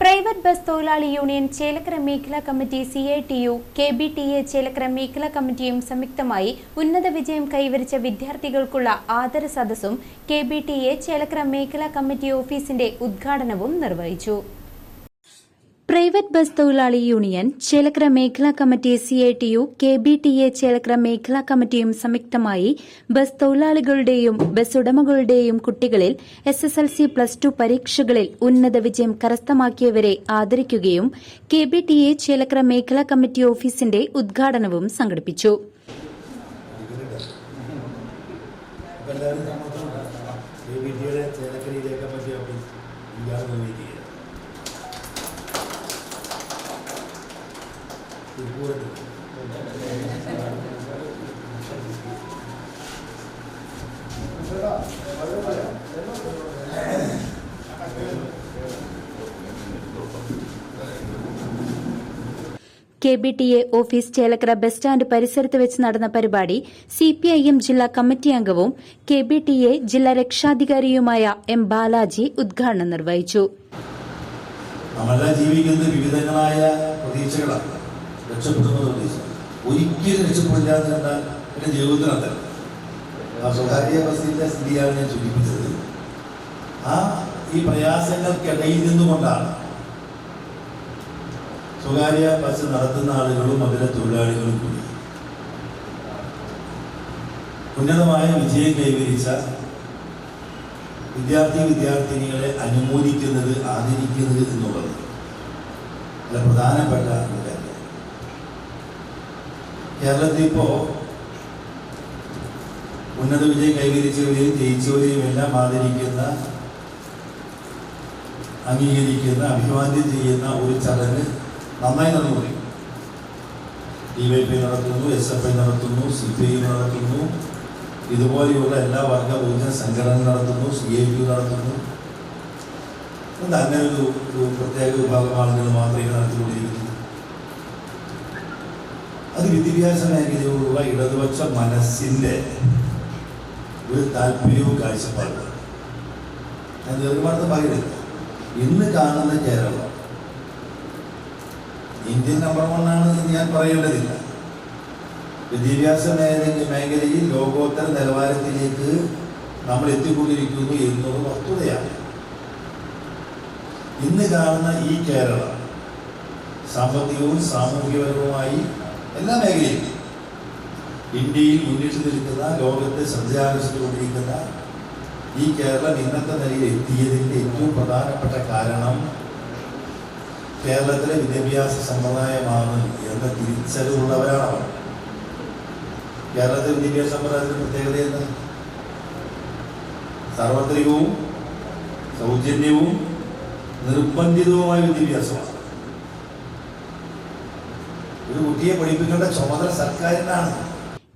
Private bus തൊഴിലാളി union Chelakkara മേഖലാ committee C I T U K B T A Chelakkara മേഖലാ കമ്മിറ്റിയും സംയുക്തമായി ഉന്നത വിജയം കൈവരിച്ച വിദ്യാർത്ഥികൾക്കുള്ള ആദര സദസ്സും K B T A Chelakkara മേഖലാ കമ്മിറ്റി ഓഫീസിന്റെ ഉദ്ഘാടനവും നിർവഹിച്ചു. പ്രൈവറ്റ് ബസ് തൊഴിലാളി യൂണിയൻ ചേലക്കര മേഖലാ committee C I T U K B T A Chelakkara മേഖലാ കമ്മിറ്റിയും സംയുക്തമായി ബസ് തൊഴിലാളികളുടെയും ബസ് ഉടമകളുടെയും കുട്ടികളിൽ S S L C plus two പരീക്ഷകളിൽ ഉന്നത വിജയം കരസ്ഥമാക്കിയവരെ ആദരിക്കുകയും K B T A Chelakkara മേഖലാ കമ്മിറ്റി ഓഫീസിന്റെ ഉദ്ഘാടനവും സംഘടിപ്പിച്ചു അപ്പോൾ എല്ലാവരും സമ്മതമുണ്ട് എ ബി ടിയുടെ ചേലക്കരയിലേക്ക് പറ്റിയ ഓഫീസ് ഇയാൾ നിർവഹിക്കുക K B T A office Chelakkara bus stand പരിസരത്ത് വെച്ച് നടന്ന പരിപാടി സിപിഐഎം ജില്ലാ കമ്മിറ്റി അംഗവും കെ ബി ടി എ ജില്ലാ രക്ഷാധികാരിയുമായ എം ബാലാജി ഉദ്ഘാടനം നിർവഹിച്ചു. നമ്മളെല്ലാം ജീവിക്കുന്നത് വിവിധങ്ങളായ പ്രതീക്ഷകളാണ്. രക്ഷപ്പെടുന്ന പ്രതീക്ഷ ഒരിക്കലും രക്ഷപ്പെടില്ല എന്ന് കണ്ടാൽ എന്റെ ജീവിതത്തിനകത്ത് ആ സ്വകാര്യ ബസ്സിന്റെ സ്ഥിതിയാണ് ഞാൻ സൂചിപ്പിച്ചത്. ആ ഈ പ്രയാസങ്ങൾക്കിടയിൽ നിന്നുകൊണ്ടാണ് സ്വകാര്യ ബസ് നടത്തുന്ന ആളുകളും അതിലെ തൊഴിലാളികളും കൂടി. ഉന്നതമായ വിജയം കൈവരിച്ച വിദ്യാർത്ഥി വിദ്യാർത്ഥിനികളെ അനുമോദിക്കുന്നത് ആദരിക്കുന്നത് എന്നുള്ളത് വളരെ പ്രധാനപ്പെട്ട കേരളത്തിൽ ഇപ്പോൾ ഉന്നത വിജയം കൈവരിച്ചവരെയും ജയിച്ചവരെയും എല്ലാം ആദരിക്കുന്ന അംഗീകരിക്കുന്ന അഭിവാദ്യം ചെയ്യുന്ന ഒരു ചടങ്ങ് നന്നായി നടന്നുകൊണ്ടിരിക്കും ഡി വൈ പി നടത്തുന്നു എസ് എഫ് ഐ നടത്തുന്നു സി പി ഐ നടത്തുന്നു. ഇതുപോലെയുള്ള എല്ലാ വർഗ ഊർജ സംഘടനകൾ നടത്തുന്നു സി ഐ പി നടത്തുന്നു. അങ്ങനെ ഒരു പ്രത്യേക വിഭാഗം ആളുകൾ മാത്രമേ നടത്തിക്കൊണ്ടിരിക്കുന്നു അത് വിദ്യാഭ്യാസ മേഖലയോടുള്ള ഇടതുപക്ഷ മനസ്സിന്റെ ഒരു താല്പര്യവും കാഴ്ചപ്പാടും. ഞാൻ ഒരുപാട് പറയുന്നത് ഇന്ന് കാണുന്ന കേരളം ഇന്ത്യൻ നമ്പർ വണ്ണാണെന്ന് ഞാൻ പറയേണ്ടതില്ല. വിദ്യാഭ്യാസ മേഖല മേഖലയിൽ ലോകോത്തര നിലവാരത്തിലേക്ക് നമ്മൾ എത്തിക്കൊണ്ടിരിക്കുന്നു എന്നത് വസ്തുതയാണ്. ഇന്ന് കാണുന്ന ഈ കേരളം സാമ്പത്തികവും സാമൂഹികപരവുമായി എല്ലാ മേഖലയിലും. ഇന്ത്യയിൽ മുന്നിട്ട് നിൽക്കുന്ന ലോകത്തെ ശ്രദ്ധയാകർഷിച്ചുകൊണ്ടിരിക്കുന്ന ഈ കേരളം ഇന്നത്തെ നിലയിൽ എത്തിയതിന്റെ ഏറ്റവും പ്രധാനപ്പെട്ട കാരണം കേരളത്തിലെ വിദ്യാഭ്യാസ സമ്പ്രദായമാണ് എന്ന തിരിച്ചറിവുള്ളവരാണ് കേരളത്തിലെ വിദ്യാഭ്യാസ സമ്പ്രദായത്തിന്റെ പ്രത്യേകത എന്താ? സാർവത്രികവും സൗജന്യവും നിർബന്ധിതവുമായ വിദ്യാഭ്യാസമാണ്. ഒരു കുട്ടിയെ പഠിപ്പിക്കേണ്ട ചുമതല സർക്കാരിനാണ്.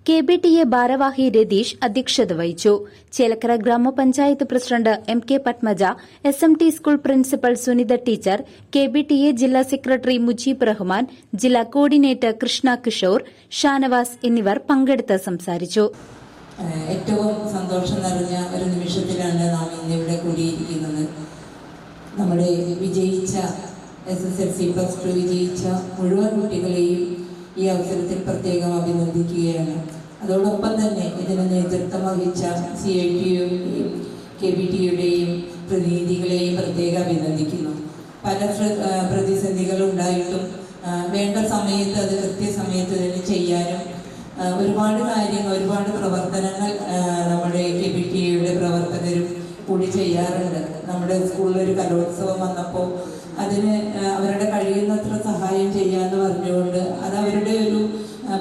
കെ ബി ടി എ ഭാരവാഹി രതീഷ് അധ്യക്ഷത വഹിച്ചു. ചേലക്കര ഗ്രാമപഞ്ചായത്ത് president M K Padmaja S M T school principal Sunitha teacher K B T A ജില്ലാ സെക്രട്ടറി മുജീബ് റഹ്മാൻ ജില്ലാ കോർഡിനേറ്റർ കൃഷ്ണ കിഷോർ ഷാനവാസ് എന്നിവർ പങ്കെടുത്ത് സംസാരിച്ചു. ഏറ്റവും സന്തോഷം നിറഞ്ഞ ഒരു നിമിഷത്തിലാണ് നാം ഇന്നിവിടെ കൂടിയിരിക്കുന്നത്. നമ്മുടെ വിജയിച്ച S S L C plus two വിജയിച്ച മുഴുവൻ കുട്ടികളെയും ഈ അവസരത്തിൽ പ്രത്യേകം അഭിനന്ദിക്കുകയാണ്. അതോടൊപ്പം തന്നെ ഇതിന് നേതൃത്വം വഹിച്ച സി ഐ ടിയുടെയും കെ ബി ടിയുടെയും പ്രതിനിധികളെയും പ്രത്യേകം അഭിനന്ദിക്കുന്നു. പല പ്രതിസന്ധികളുണ്ടായിട്ടും വേണ്ട സമയത്ത് അത് കൃത്യസമയത്ത് തന്നെ ചെയ്യാനും ഒരുപാട് കാര്യങ്ങൾ ഒരുപാട് പ്രവർത്തനങ്ങൾ നമ്മുടെ കെ ബി ടിയുടെ പ്രവർത്തകരും കൂടി ചെയ്യാറുണ്ട്. നമ്മുടെ സ്കൂളിൽ ഒരു കലോത്സവം വന്നപ്പോൾ അതിന് അവരുടെ കഴിയുന്നത്ര സഹായം ചെയ്യാന്ന് പറഞ്ഞുകൊണ്ട് അത് അവരുടെ ഒരു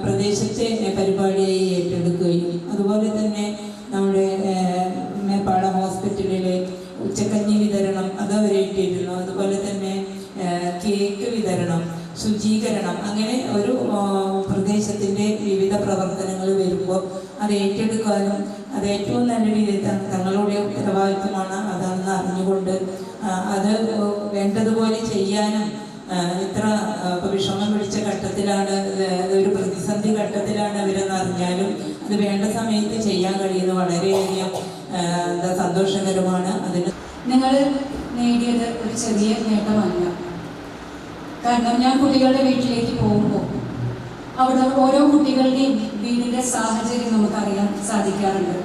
പ്രദേശത്തെ പരിപാടിയായി ഏറ്റെടുക്കുകയും അതുപോലെ തന്നെ നമ്മുടെ മേപ്പാട ഹോസ്പിറ്റലിലെ ഉച്ചക്കഞ്ഞി വിതരണം അത് അവർ ഏറ്റിരുന്നു അതുപോലെ തന്നെ കേക്ക് വിതരണം ശുചീകരണം അങ്ങനെ ഒരു പ്രദേശത്തിന്റെ വിവിധ പ്രവർത്തനങ്ങൾ വരുമ്പോൾ അത് ഏറ്റെടുക്കാനും അത് ഏറ്റവും നല്ല രീതിയിൽ തങ്ങളുടെ ഉത്തരവാദിത്വമാണ് അതാണെന്ന് അറിഞ്ഞുകൊണ്ട് അത് വേണ്ടതുപോലെ ചെയ്യാനും ഇത്ര വിഷമം പിടിച്ച ഘട്ടത്തിലാണ് ഒരു പ്രതിസന്ധി ഘട്ടത്തിലാണ് അവരെന്ന് അറിഞ്ഞാലും അത് വേണ്ട സമയത്ത് ചെയ്യാൻ കഴിയുന്നത് വളരെയധികം എന്താ സന്തോഷകരമാണ്. അതിന് നിങ്ങൾ നേടിയത് ഒരു ചെറിയ നേട്ടമല്ല. കാരണം ഞാൻ കുട്ടികളുടെ വീട്ടിലേക്ക് പോകുമ്പോൾ അവിടെ ഓരോ കുട്ടികളുടെയും വീടിന്റെ സാഹചര്യം നമുക്കറിയാൻ സാധിക്കാറുണ്ട്.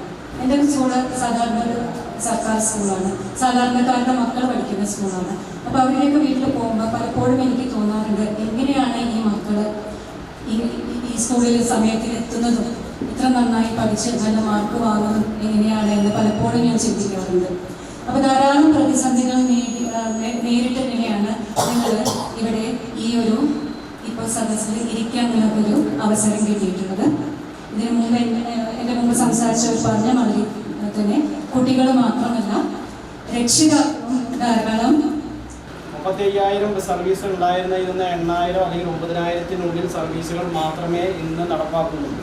എന്റെ സ്കൂൾ സാധാരണ ഒരു സർക്കാർ സ്കൂളാണ് സാധാരണക്കാരുടെ മക്കൾ പഠിക്കുന്ന സ്കൂളാണ് അപ്പോൾ അവരുടെയൊക്കെ വീട്ടിൽ പോകുമ്പോൾ പലപ്പോഴും എനിക്ക് തോന്നാറുണ്ട് എങ്ങനെയാണ് ഈ മക്കൾ ഈ സ്കൂളിൽ സമയത്തിൽ എത്തുന്നതും ഇത്ര നന്നായി പഠിച്ച് നല്ല മാർക്ക് വാങ്ങുന്നതും എങ്ങനെയാണ് എന്ന് പലപ്പോഴും ഞാൻ ചിന്തിക്കാറുണ്ട്. അപ്പോൾ ധാരാളം പ്രതിസന്ധികൾ നേടി ആ, നേ- നിങ്ങൾ ഇവിടെ ഈ ഒരു ഇപ്പോൾ സദസ്സിൽ ഇരിക്കാനുള്ള ഒരു അവസരം കിട്ടിയിട്ടുള്ളത്. ഇതിനു മുമ്പ് എന്റെ മുമ്പ് സംസാരിച്ചവർ പറഞ്ഞ മാതിരി തന്നെ കുട്ടികൾ മാത്രമല്ല രക്ഷിതാക്കളും ധാരാളം മുപ്പത്തയ്യായിരം സർവീസ് ഉണ്ടായിരുന്ന എണ്ണായിരം അല്ലെങ്കിൽ ഒമ്പതിനായിരത്തിനുള്ളിൽ സർവീസുകൾ മാത്രമേ ഇന്ന് നടപ്പാക്കുന്നുള്ളൂ.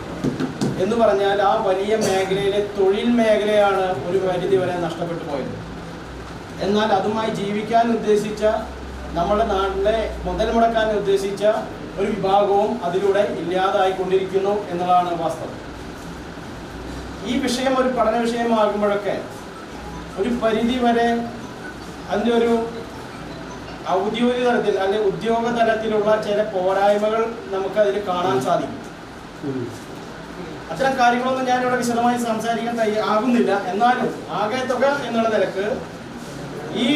എന്ന് പറഞ്ഞാൽ ആ വലിയ മേഖലയിലെ തൊഴിൽ മേഖലയാണ് ഒരു പരിധി വരെ നഷ്ടപ്പെട്ടു പോയത്. എന്നാൽ അതുമായി ജീവിക്കാൻ ഉദ്ദേശിച്ച നമ്മുടെ നാട്ടിലെ മുതൽ മുടക്കാൻ ഉദ്ദേശിച്ച ഒരു വിഭാഗവും അതിലൂടെ ഇല്ലാതായിക്കൊണ്ടിരിക്കുന്നു എന്നുള്ളതാണ് വാസ്തവം. ഈ വിഷയം ഒരു പഠന വിഷയമാകുമ്പോഴൊക്കെ ഒരു പരിധി വരെ അതിന്റെ ഒരു ഔദ്യോഗിക തലത്തിൽ അല്ലെങ്കിൽ ഉദ്യോഗ തലത്തിലുള്ള ചില പോരായ്മകൾ നമുക്ക് അതിൽ കാണാൻ സാധിക്കും. അത്തരം കാര്യങ്ങളൊന്നും ഞാനിവിടെ വിശദമായി സംസാരിക്കാൻ ആകുന്നില്ല. എന്നാലും ആകെ തുക എന്നുള്ള നിലയ്ക്ക് ഈ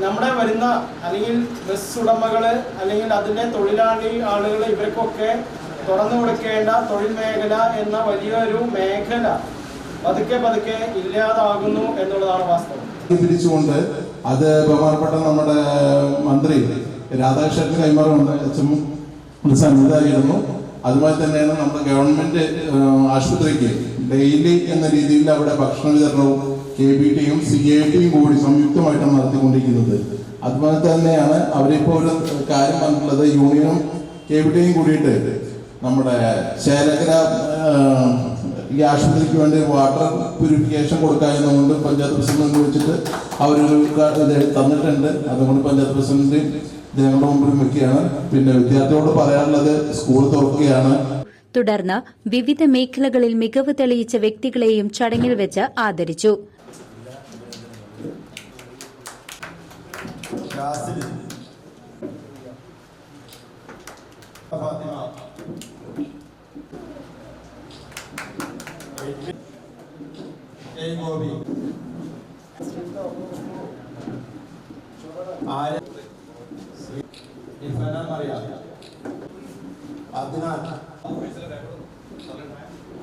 നമ്മുടെ വരുന്ന അല്ലെങ്കിൽ ബസ് ഉടമകൾ അല്ലെങ്കിൽ അതിന്റെ തൊഴിലാളി ആളുകൾ ഇവർക്കൊക്കെ തുറന്നു കൊടുക്കേണ്ട തൊഴിൽ മേഖല എന്ന വലിയൊരു മേഖല പതുക്കെ പതുക്കെ ഇല്ലാതാകുന്നു എന്നുള്ളതാണ് വാസ്തവം. പിരിച്ചുകൊണ്ട് അത് ബഹുമാനപ്പെട്ട നമ്മുടെ മന്ത്രി രാധാകൃഷ്ണൻ കൈമാറുണ്ട് അച്ഛൻ സന്നിധായിരുന്നു അതുപോലെ തന്നെയാണ് നമ്മുടെ ഗവൺമെന്റ് ആശുപത്രിക്ക് ഡെയിലി എന്ന രീതിയിൽ അവിടെ ഭക്ഷണ വിതരണവും കെ ബി ടിയും സി ഐ ടിയും കൂടി സംയുക്തമായിട്ടാണ് നടത്തിക്കൊണ്ടിരിക്കുന്നത്. അതുപോലെ തന്നെയാണ് അവരിപ്പോൾ ഒരു കാര്യം പറഞ്ഞിട്ടുള്ളത് യൂണിയനും കെ ബി ടിയും കൂടിയിട്ട് നമ്മുടെ ശേലകര ഈ ആശുപത്രിക്ക് വേണ്ടി വാട്ടർ പ്യൂരിഫിക്കേഷൻ കൊടുക്കാമെന്നുകൊണ്ട് പഞ്ചായത്ത് പ്രസിഡന്റ് വിളിച്ചിട്ട് അവരൊരു തന്നിട്ടുണ്ട്. അതുകൊണ്ട് പഞ്ചായത്ത് പ്രസിഡന്റ് ജനങ്ങളുടെ മുമ്പിൽ വെക്കുകയാണ് പിന്നെ വിദ്യാർത്ഥികളോട് പറയാനുള്ളത് സ്കൂൾ തുറക്കുകയാണ്. തുടർന്ന് വിവിധ മേഖലകളിൽ മികവ് തെളിയിച്ച വ്യക്തികളെയും ചടങ്ങിൽ വെച്ച് ആദരിച്ചു. അദ്നാൻ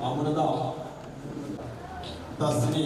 അമൃത തസ്നി